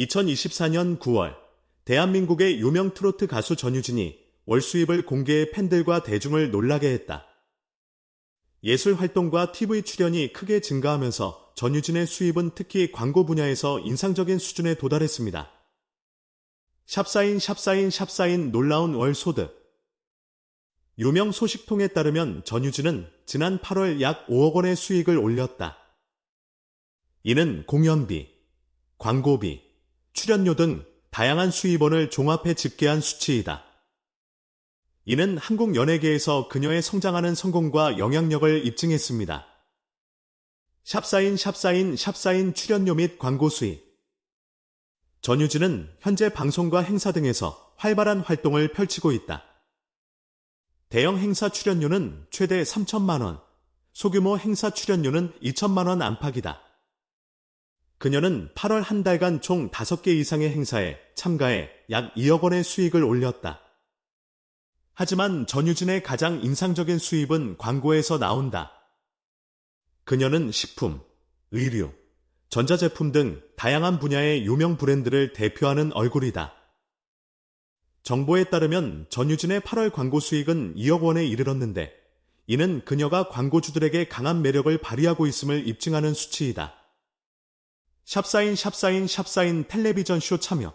2024년 9월 대한민국의 유명 트로트 가수 전유진이 월 수입을 공개해 팬들과 대중을 놀라게 했다. 예술 활동과 TV 출연이 크게 증가하면서 전유진의 수입은 특히 광고 분야에서 인상적인 수준에 도달했습니다. 샵사인 샵사인 샵사인 놀라운 월 소득 유명 소식통에 따르면 전유진은 지난 8월 약 5억 원의 수익을 올렸다. 이는 공연비, 광고비, 출연료 등 다양한 수입원을 종합해 집계한 수치이다. 이는 한국 연예계에서 그녀의 성장하는 성공과 영향력을 입증했습니다. 샵사인 샵사인 샵사인 출연료 및 광고 수입 전유진은 현재 방송과 행사 등에서 활발한 활동을 펼치고 있다. 대형 행사 출연료는 최대 3천만 원, 소규모 행사 출연료는 2천만 원 안팎이다. 그녀는 8월 한 달간 총 5개 이상의 행사에 참가해 약 2억 원의 수익을 올렸다. 하지만 전유진의 가장 인상적인 수입은 광고에서 나온다. 그녀는 식품, 의류, 전자제품 등 다양한 분야의 유명 브랜드를 대표하는 얼굴이다. 정보에 따르면 전유진의 8월 광고 수익은 2억 원에 이르렀는데 이는 그녀가 광고주들에게 강한 매력을 발휘하고 있음을 입증하는 수치이다. 샵사인 샵사인 샵사인 텔레비전 쇼 참여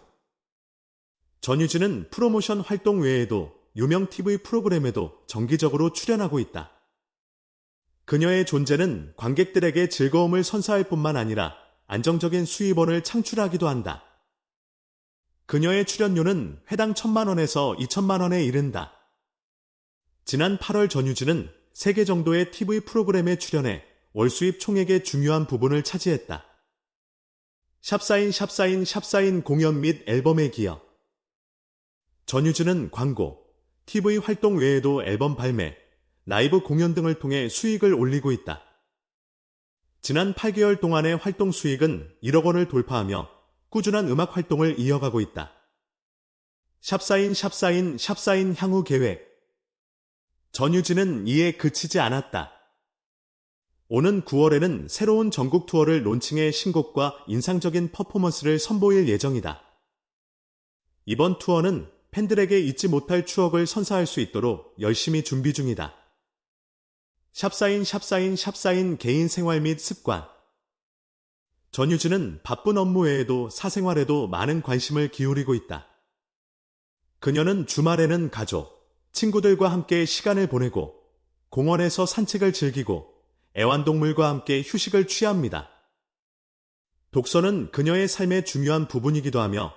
전유진은 프로모션 활동 외에도 유명 TV 프로그램에도 정기적으로 출연하고 있다. 그녀의 존재는 관객들에게 즐거움을 선사할 뿐만 아니라 안정적인 수입원을 창출하기도 한다. 그녀의 출연료는 회당 천만 원에서 2천만 원에 이른다. 지난 8월 전유진은 3개 정도의 TV 프로그램에 출연해 월 수입 총액의 중요한 부분을 차지했다. 샵사인 샵사인 샵사인 공연 및 앨범의 기여 전유진은 광고, TV 활동 외에도 앨범 발매, 라이브 공연 등을 통해 수익을 올리고 있다. 지난 8개월 동안의 활동 수익은 1억 원을 돌파하며 꾸준한 음악 활동을 이어가고 있다. 샵사인 샵사인 샵사인 향후 계획 전유진은 이에 그치지 않았다. 오는 9월에는 새로운 전국 투어를 론칭해 신곡과 인상적인 퍼포먼스를 선보일 예정이다. 이번 투어는 팬들에게 잊지 못할 추억을 선사할 수 있도록 열심히 준비 중이다. 샵사인 샵사인 샵사인 개인 생활 및 습관 전유진은 바쁜 업무 외에도 사생활에도 많은 관심을 기울이고 있다. 그녀는 주말에는 가족, 친구들과 함께 시간을 보내고 공원에서 산책을 즐기고 애완동물과 함께 휴식을 취합니다. 독서는 그녀의 삶의 중요한 부분이기도 하며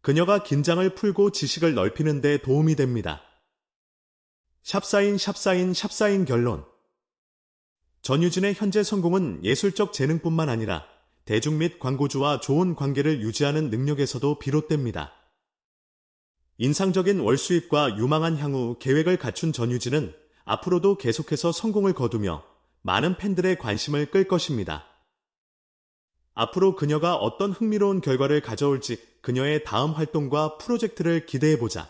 그녀가 긴장을 풀고 지식을 넓히는 데 도움이 됩니다. 샵사인 샵사인 샵사인 결론 전유진의 현재 성공은 예술적 재능뿐만 아니라 대중 및 광고주와 좋은 관계를 유지하는 능력에서도 비롯됩니다. 인상적인 월 수입과 유망한 향후 계획을 갖춘 전유진은 앞으로도 계속해서 성공을 거두며 많은 팬들의 관심을 끌 것입니다. 앞으로 그녀가 어떤 흥미로운 결과를 가져올지 그녀의 다음 활동과 프로젝트를 기대해보자.